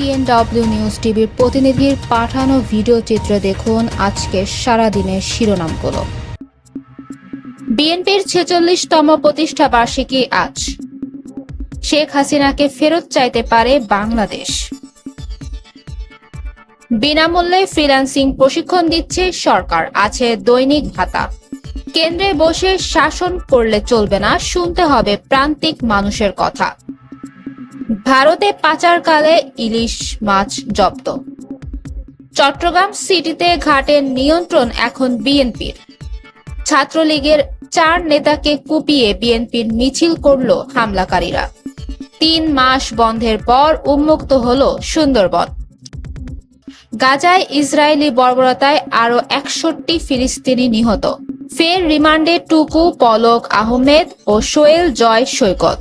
বিএনডব্লিউ news টিভির প্রতিনিধির পাঠানো ভিডিও চিত্র দেখুন আজকে সারাদিনের শিরোনামগুলো। বিএনপির ছেচল্লিশতম প্রতিষ্ঠা বার্ষিকী আজ। শেখ হাসিনাকে ফেরত চাইতে পারে বাংলাদেশ। বিনামূল্যে ফ্রিল্যান্সিং প্রশিক্ষণ দিচ্ছে সরকার, আছে দৈনিক ভাতা। কেন্দ্রে বসে শাসন করলে চলবে না, শুনতে হবে প্রান্তিক মানুষের কথা। ভারতে পাচারকালে ইলিশ মাছ জব্দ। চট্টগ্রাম সিটিতে ঘাটের নিয়ন্ত্রণ এখন বিএনপির। ছাত্রলীগের চার নেতাকে কুপিয়ে বিএনপির মিছিল করল হামলাকারীরা। তিন মাস বন্ধের পর উন্মুক্ত হল সুন্দরবন। গাজায় ইসরায়েলি বর্বরতায় আরও একষট্টি ফিলিস্তিনি নিহত। ফের রিমান্ডে টুকু পলক আহমেদ ও সোয়েল জয় সৈকত।